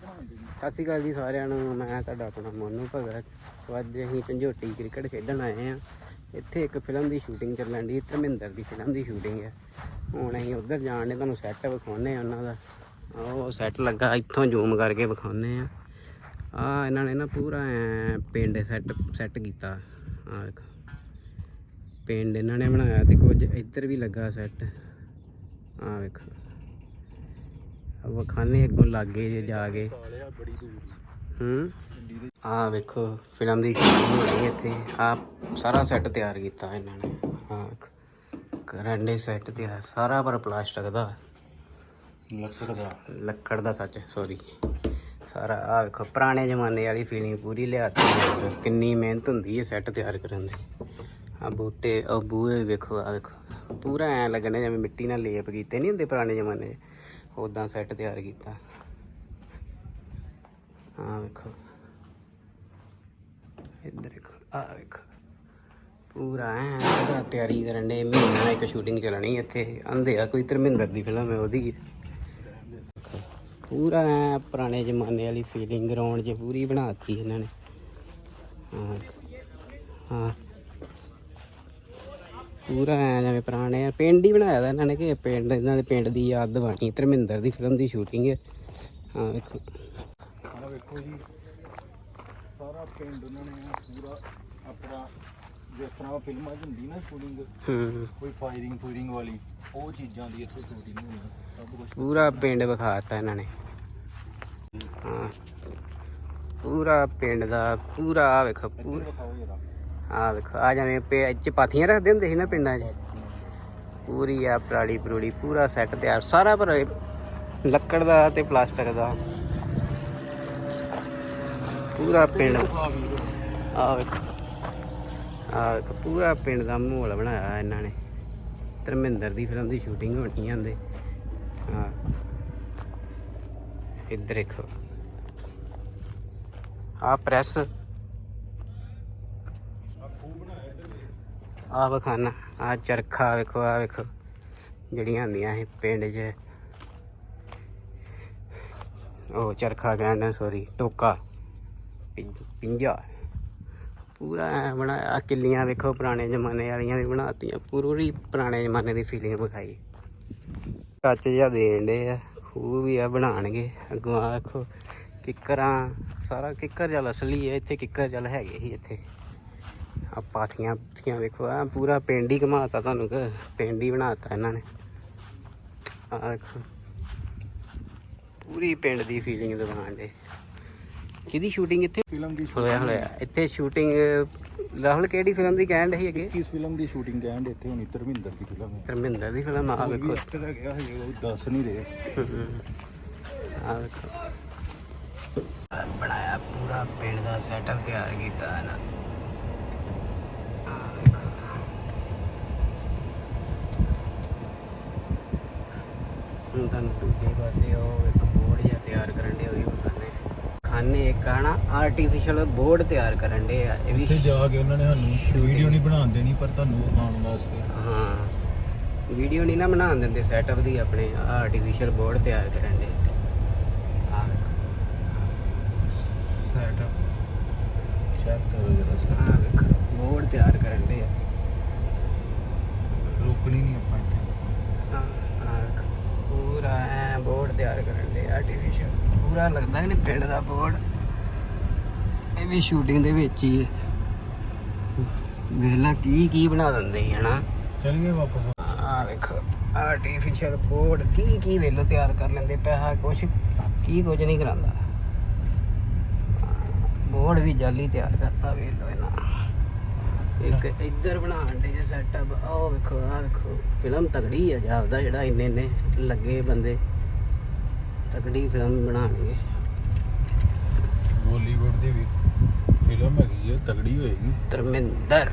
ਸਤਿ ਸ਼੍ਰੀ ਅਕਾਲ ਜੀ ਸਾਰਿਆਂ ਨੂੰ, ਮੈਂ ਤੁਹਾਡਾ ਆਪਣਾ ਮੋਨੂ ਭਗਤ। ਸੋ ਅੱਜ ਅਸੀਂ ਝੰਜੋਟੀ ਕ੍ਰਿਕਟ ਖੇਡਣ ਆਏ ਆ ਇੱਥੇ ਇੱਕ ਫਿਲਮ ਦੀ ਸ਼ੂਟਿੰਗ ਚੱਲਣ ਦੀ ਧਰਮਿੰਦਰ ਦੀ ਫਿਲਮ ਦੀ ਸ਼ੂਟਿੰਗ ਹੈ ਹੁਣ ਅਸੀਂ ਉੱਧਰ ਜਾਣ ਦੇ ਤੁਹਾਨੂੰ ਸੈੱਟ ਵਿਖਾਉਨੇ ਆ ਉਹਨਾਂ ਦਾ। ਉਹ ਸੈੱਟ ਲੱਗਾ, ਇੱਥੋਂ ਜ਼ੂਮ ਕਰਕੇ ਵਿਖਾਉਨੇ ਆ ਆ ਇਹਨਾਂ ਨੇ ਨਾ ਪੂਰਾ ਪਿੰਡ ਸੈੱਟ ਸੈੱਟ ਕੀਤਾ। ਆ ਪਿੰਡ ਇਹਨਾਂ ਨੇ ਬਣਾਇਆ ਤੇ ਕੁਝ ਇੱਧਰ ਵੀ ਲੱਗਾ ਸੈੱਟ ਆ ਵੇਖੋ। ਵਿਖਾਨੇ ਅੱਗੋਂ ਲਾਗੇ ਜੇ ਜਾ ਕੇ। ਹੂੰ? ਆ ਵੇਖੋ ਫਿਲਮ ਦੀ ਸ਼ੂਟਿੰਗ ਹੋ ਰਹੀ ਹੈ ਇੱਥੇ। ਆ ਸਾਰਾ ਸੈੱਟ ਤਿਆਰ ਕੀਤਾ ਇਹਨਾਂ ਨੇ। ਆ ਕਰੰਡੇ ਸੈੱਟ ਤਿਆਰ ਸਾਰਾ ਪਰ ਪਲਾਸਟਿਕ ਦਾ। ਲੱਕੜ ਦਾ। ਲੱਕੜ ਦਾ ਸੱਚ ਸੌਰੀ ਸਾਰਾ ਆ ਵੇਖੋ ਪੁਰਾਣੇ ਜ਼ਮਾਨੇ ਵਾਲੀ ਫੀਲਿੰਗ ਪੂਰੀ ਲਿਆਤੀ ਹੈ। ਕਿੰਨੀ ਮਿਹਨਤ ਹੁੰਦੀ ਹੈ ਸੈੱਟ ਤਿਆਰ ਕਰਨ ਦੀ। ਆ ਬੂਟੇ ਉਹ ਬੂਹੇ ਵੇਖੋ ਆ ਵੇਖੋ। ਪੂਰਾ ਐ ਲੱਗਣੇ ਜਿਵੇਂ ਮਿੱਟੀ ਨਾਲ ਲੇਪ ਕੀਤੇ ਨਹੀਂ ਹੁੰਦੇ ਪੁਰਾਣੇ ਜ਼ਮਾਨੇ। 'ਚ ਉਦਾਂ ਸੈੱਟ ਤਿਆਰ ਕੀਤਾ। ਹਾਂ ਵੇਖੋ। ਇੱਧਰ ਦੇਖੋ ਆ ਵੇਖੋ। ਪੂਰਾ ਐਂ ਤਿਆਰੀ ਕਰਨ ਦੇ ਮਹੀਨਾ ਇੱਕ ਸ਼ੂਟਿੰਗ ਚੱਲਣੀ ਇੱਥੇ। ਆਂਦੇ ਆ ਕੋਈ ਧਰਮਿੰਦਰ ਦੀ ਫਿਲਮ ਹੈ ਉਹਦੀ। ਪੂਰਾ ਐਂ ਪੁਰਾਣੇ ਜ਼ਮਾਨੇ ਵਾਲੀ ਫੀਲਿੰਗ ਗਰਾਊਂਡ 'ਚ ਪੂਰੀ ਬਣਾਤੀ ਇਹਨਾਂ ਨੇ। ਹਾਂ ਹਾਂ ਪੂਰਾ ਐਂ ਜਿਵੇਂ ਪੁਰਾਣੇ ਪਿੰਡ ਹੀ ਬਣਾਇਆ ਦਾ ਇਹਨਾਂ ਨੇ ਕਿ ਪਿੰਡ ਇਹਨਾਂ ਦੇ ਪਿੰਡ ਦੀ ਯਾਦ ਦਿਵਾਣੀ ਧਰਮਿੰਦਰ ਦੀ ਫਿਲਮ ਦੀ ਸ਼ੂਟਿੰਗ ਹੈ ਹਾਂ ਵੇਖੋ। ਆਹ ਵੇਖੋ ਜੀ ਸਾਰਾ ਪਿੰਡ ਉਹਨਾਂ ਨੇ ਪੂਰਾ ਆਪਣਾ ਜਿਸ ਤਰ੍ਹਾਂ ਫਿਲਮਾਂ 'ਚ ਹੁੰਦੀ ਨਾ ਸ਼ੂਟਿੰਗ ਕੋਈ ਫਾਇਰਿੰਗ ਫੂਰਿੰਗ ਵਾਲੀ ਉਹ ਚੀਜ਼ਾਂ ਦੀ ਇੱਥੇ ਸ਼ੂਟਿੰਗ ਹੋਣੀ ਸਭ ਕੁਝ ਪੂਰਾ ਪਿੰਡ ਵਿਖਾਤਾ ਇਹਨਾਂ ਨੇ। ਹਾਂ। ਪੂਰਾ ਪਿੰਡ ਦਾ ਪੂਰਾ ਵੇਖੋ ਪੂਰਾ ਆ ਵੇਖੋ ਆ ਜਿਵੇਂ ਪੇ ਚ ਰੱਖਦੇ ਹੁੰਦੇ ਸੀ ਨਾ ਪਿੰਡਾਂ 'ਚ? ਪੂਰੀ ਆ ਪਰਾਲੀ ਪਰੂਲੀ, ਪੂਰਾ ਸੈੱਟ ਤਿਆਰ, ਸਾਰਾ ਪਰ ਲੱਕੜ ਦਾ ਤੇ ਪਲਾਸਟਿਕ ਦਾ। ਪੂਰਾ ਪਿੰਡ। ਆ ਵੀਰ ਆ ਵੇਖੋ। ਆ ਵੇਖੋ, ਪੂਰਾ ਪਿੰਡ ਦਾ ਮਾਹੌਲ ਬਣਾਇਆ ਇਹਨਾਂ ਨੇ। ਧਰਮਿੰਦਰ ਦੀ ਫਿਲਮ ਦੀ ਸ਼ੂਟਿੰਗ ਹੋਣੀ ਆਂਦੇ ਹਾਂ ਇੱਧਰ ਦੇਖੋ। ਆ ਪ੍ਰੈਸ ਆ ਬਖਾਨਾ ਆ ਚਰਖਾ ਵੇਖੋ ਆ ਵੇਖੋ। ਜਿਹੜੀਆਂ ਹੁੰਦੀਆਂ ਸੀ ਪਿੰਡ 'ਚ। ਉਹ ਚਰਖਾ ਕਹਿੰਦੇ ਸੌਰੀ ਟੋਕਾ। ਪਿੰਜਾ ਪੂਰਾ ਬਣਾਇਆ ਕਿੱਲੀਆਂ ਵੇਖੋ, ਪੁਰਾਣੇ ਜ਼ਮਾਨੇ ਵਾਲੀਆਂ ਵੀ ਬਣਾਤੀਆਂ। ਪੂਰੀ ਪੁਰਾਣੇ ਜ਼ਮਾਨੇ ਦੀ ਫੀਲਿੰਗ ਵਿਖਾਈ। ਕੱਚ ਜਿਹਾ ਦੇਣ ਦੇ ਆ, ਖੂਹ ਵੀ ਆ ਬਣਾਣਗੇ ਅੱਗੋਂ ਆਖੋ ਕਿੱਕਰਾਂ, ਸਾਰਾ ਕਿੱਕਰ ਜਲ ਅਸਲੀ ਹੈ ਇੱਥੇ ਕਿੱਕਰ ਜਲ ਹੈਗੇ ਹੀ ਇੱਥੇ। ਆ ਪਾਥੀਆਂ ਪੁੱਥੀਆਂ ਵੇਖੋ ਆ ਪੂਰਾ ਪਿੰਡ ਹੀ ਘਮਾਤਾ ਤੁਹਾਨੂੰ ਕਿ ਪਿੰਡ ਹੀ ਬਣਾਤਾ ਇਹਨਾਂ ਨੇ। ਆ ਵੇਖੋ ਪੂਰੀ ਪਿੰਡ ਦੀ ਫੀਲਿੰਗ ਦਿਵਾਉਣ ਦੇ। ਕਿਹਦੀ ਸ਼ੂਟਿੰਗ ਇੱਥੇ? ਫਿਲਮ ਦੀ ਹੋਇਆ ਹੋਇਆ। ਇੱਥੇ ਸ਼ੂਟਿੰਗ ਰਾਹੁਲ ਕਿਹੜੀ ਫਿਲਮ ਦੀ ਕਹਿਣ ਰਹੀ ਅੱਗੇ ਕਿਸ ਫਿਲਮ ਦੀ ਸ਼ੂਟਿੰਗ ਕਹਿਣ ਦੇ ਇੱਥੇ? ਹੋਣੀ ਧਰਮਿੰਦਰ ਦੀ ਫਿਲਮ ਹੈ। ਧਰਮਿੰਦਰ ਦੀ ਫਿਲਮ ਆ ਵੇਖੋ। ਇੱਕ ਤਾਂ ਗਿਆ ਹਜੇ ਉਹ ਦੱਸ ਨਹੀਂ ਰਹੇ। ਆ ਵੇਖੋ। ਬਣਾਇਆ ਪੂਰਾ ਪਿੰਡ ਦਾ ਸੈਟਅਪ ਤਿਆਰ ਕੀਤਾ ਹੈ ਨਾ ਆਹ ਵੇਖੋ। ਹੁਣ ਤੁਹਾਨੂੰ ਦੂਜੇ ਪਾਸੇ ਉਹ ਇੱਕ ਬੋਰਡ ਜਿਹਾ ਤਿਆਰ ਕਰਨ ਦੇ ਉਹ ਵੀ ਖਾਨੇ ਖਾਨੇ ਇੱਕ ਆ ਨਾ ਆਰਟੀਫੀਸ਼ੀਅਲ ਬੋਰਡ ਤਿਆਰ ਕਰਨ ਦੇ ਆ ਇਹ ਵੀ ਉੱਥੇ ਜਾ ਕੇ ਉਹਨਾਂ ਨੇ ਸਾਨੂੰ ਵੀਡੀਓ ਨਹੀਂ ਬਣਾਉਣ ਦੇਣੀ ਪਰ ਤੁਹਾਨੂੰ ਵਿਖਾਉਣ ਵਾਸਤੇ। ਹਾਂ ਵੀਡੀਓ ਨਹੀਂ ਨਾ ਬਣਾਉਣ ਦਿੰਦੇ ਸੈਟਅਪ ਦੀ ਆਪਣੇ ਆਰਟੀਫੀਸ਼ੀਅਲ ਬੋਰਡ ਤਿਆਰ ਕਰਨ ਦੇ ਆ ਸੈਟਅਪ ਚੈੱਕ ਕਰੋ ਜਰਾ ਵੇਖ ਬੋਰਡ ਤਿਆਰ ਕਰਨ ਦੇ ਰੋਕਣੀ ਨਹੀਂ ਆਪਾਂ ਇੱਥੇ ਆ ਵੇਖ ਪੂਰਾ ਐ ਬੋਰਡ ਤਿਆਰ ਕਰਨ ਦੇ ਆਰਟੀਫੀਸ਼ੀਅਲ ਪੂਰਾ ਲੱਗਦਾ ਨਹੀਂ ਪਿੰਡ ਦਾ ਬੋਰਡ। ਇਹ ਵੀ ਸ਼ੂਟਿੰਗ ਦੇ ਵਿੱਚ ਹੀ ਹੈ। ਵੇਲਾ ਕੀ ਕੀ ਬਣਾ ਦਿੰਦੇ ਹਨਾ ਚੱਲ ਗਏ ਵਾਪਸ। ਆ ਵੇਖੋ ਆਰਟੀਫੀਸ਼ੀਅਲ ਬੋਰਡ ਕੀ ਕੀ ਵੇਲੋ ਤਿਆਰ ਕਰ ਲੈਂਦੇ ਪੈਸਾ ਕੁਛ ਕੀ ਕੁਝ ਨਹੀਂ ਕਰਾਂਦਾ। ਬੋਰਡ ਵੀ ਜਾਲੀ ਤਿਆਰ ਕਰਤਾ ਵੇਲੋ ਇਹਨਾਂ। ਇੱਕ ਇੱਧਰ ਬਣਾਉਣ ਦੇ ਸੈਟਅਪ ਆਹ ਵੇਖੋ ਆਹ ਵੇਖੋ। ਫਿਲਮ ਤਗੜੀ ਆ ਜਾਪਦਾ ਜਿਹੜਾ ਇੰਨੇ ਇੰਨੇ ਲੱਗੇ ਬੰਦੇ। ਤਗੜੀ ਫਿਲਮ ਬਣਾਉਣਗੇ ਬਾਲੀਵੁੱਡ ਦੀ ਵੀ ਫਿਲਮ ਹੈਗੀ ਹੈ ਤਗੜੀ ਹੋਏਗੀ। ਧਰਮਿੰਦਰ।